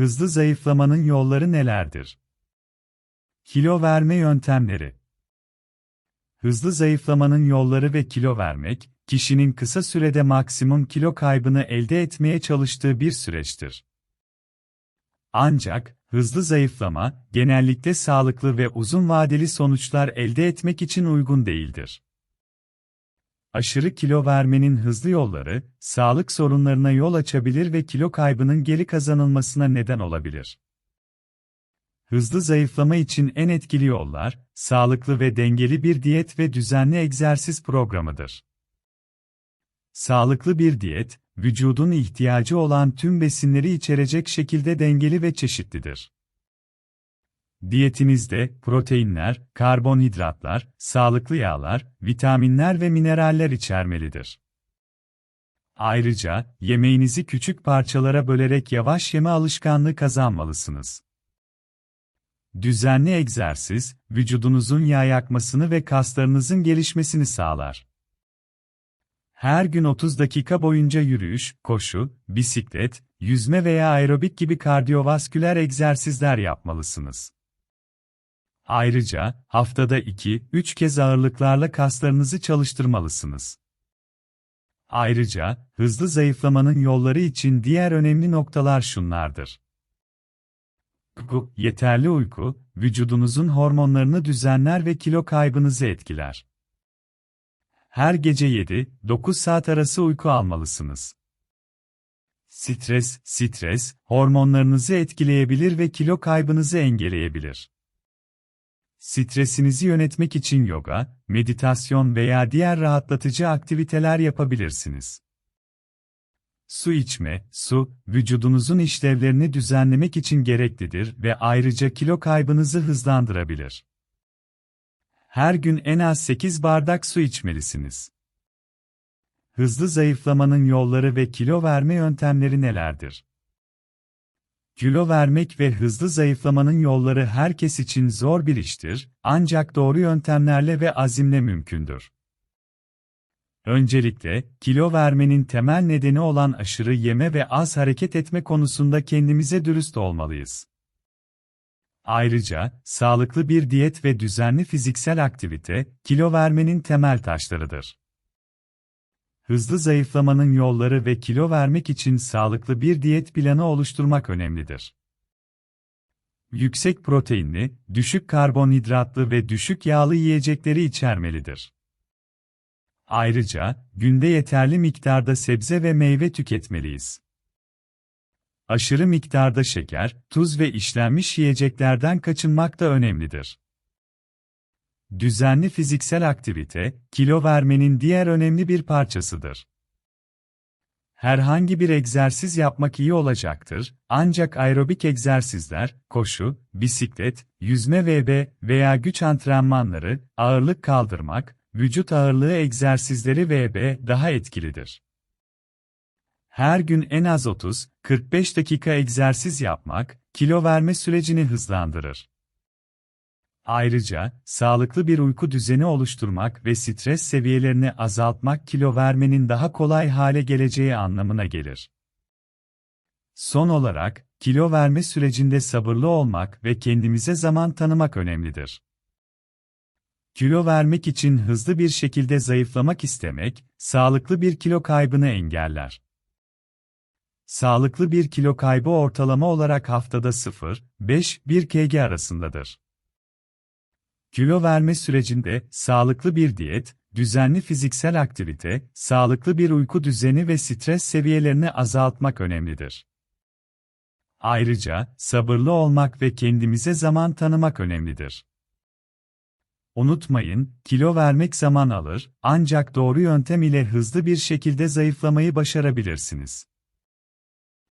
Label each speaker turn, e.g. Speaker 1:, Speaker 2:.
Speaker 1: Hızlı zayıflamanın yolları nelerdir? Kilo verme yöntemleri. Hızlı zayıflamanın yolları ve kilo vermek, kişinin kısa sürede maksimum kilo kaybını elde etmeye çalıştığı bir süreçtir. Ancak, hızlı zayıflama, genellikle sağlıklı ve uzun vadeli sonuçlar elde etmek için uygun değildir. Aşırı kilo vermenin hızlı yolları, sağlık sorunlarına yol açabilir ve kilo kaybının geri kazanılmasına neden olabilir. Hızlı zayıflama için en etkili yollar, sağlıklı ve dengeli bir diyet ve düzenli egzersiz programıdır. Sağlıklı bir diyet, vücudun ihtiyacı olan tüm besinleri içerecek şekilde dengeli ve çeşitlidir. Diyetinizde proteinler, karbonhidratlar, sağlıklı yağlar, vitaminler ve mineraller içermelidir. Ayrıca, yemeğinizi küçük parçalara bölerek yavaş yeme alışkanlığı kazanmalısınız. Düzenli egzersiz, vücudunuzun yağ yakmasını ve kaslarınızın gelişmesini sağlar. Her gün 30 dakika boyunca yürüyüş, koşu, bisiklet, yüzme veya aerobik gibi kardiyovasküler egzersizler yapmalısınız. Ayrıca, haftada 2-3 kez ağırlıklarla kaslarınızı çalıştırmalısınız. Ayrıca, hızlı zayıflamanın yolları için diğer önemli noktalar şunlardır. Yeterli uyku, vücudunuzun hormonlarını düzenler ve kilo kaybınızı etkiler. Her gece 7-9 saat arası uyku almalısınız. Stres, stres, hormonlarınızı etkileyebilir ve kilo kaybınızı engelleyebilir. Stresinizi yönetmek için yoga, meditasyon veya diğer rahatlatıcı aktiviteler yapabilirsiniz. Su içme, su, vücudunuzun işlevlerini düzenlemek için gereklidir ve ayrıca kilo kaybınızı hızlandırabilir. Her gün en az 8 bardak su içmelisiniz. Hızlı zayıflamanın yolları ve kilo verme yöntemleri nelerdir? Kilo vermek ve hızlı zayıflamanın yolları herkes için zor bir iştir, ancak doğru yöntemlerle ve azimle mümkündür. Öncelikle, kilo vermenin temel nedeni olan aşırı yeme ve az hareket etme konusunda kendimize dürüst olmalıyız. Ayrıca, sağlıklı bir diyet ve düzenli fiziksel aktivite, kilo vermenin temel taşlarıdır. Hızlı zayıflamanın yolları ve kilo vermek için sağlıklı bir diyet planı oluşturmak önemlidir. Yüksek proteinli, düşük karbonhidratlı ve düşük yağlı yiyecekleri içermelidir. Ayrıca, günde yeterli miktarda sebze ve meyve tüketmeliyiz. Aşırı miktarda şeker, tuz ve işlenmiş yiyeceklerden kaçınmak da önemlidir. Düzenli fiziksel aktivite, kilo vermenin diğer önemli bir parçasıdır. Herhangi bir egzersiz yapmak iyi olacaktır, ancak aerobik egzersizler, koşu, bisiklet, yüzme vb veya güç antrenmanları, ağırlık kaldırmak, vücut ağırlığı egzersizleri vb daha etkilidir. Her gün en az 30-45 dakika egzersiz yapmak, kilo verme sürecini hızlandırır. Ayrıca, sağlıklı bir uyku düzeni oluşturmak ve stres seviyelerini azaltmak kilo vermenin daha kolay hale geleceği anlamına gelir. Son olarak, kilo verme sürecinde sabırlı olmak ve kendimize zaman tanımak önemlidir. Kilo vermek için hızlı bir şekilde zayıflamak istemek, sağlıklı bir kilo kaybını engeller. Sağlıklı bir kilo kaybı ortalama olarak haftada 0-5-1 kg arasındadır. Kilo verme sürecinde sağlıklı bir diyet, düzenli fiziksel aktivite, sağlıklı bir uyku düzeni ve stres seviyelerini azaltmak önemlidir. Ayrıca sabırlı olmak ve kendimize zaman tanımak önemlidir. Unutmayın, kilo vermek zaman alır, ancak doğru yöntem ile hızlı bir şekilde zayıflamayı başarabilirsiniz.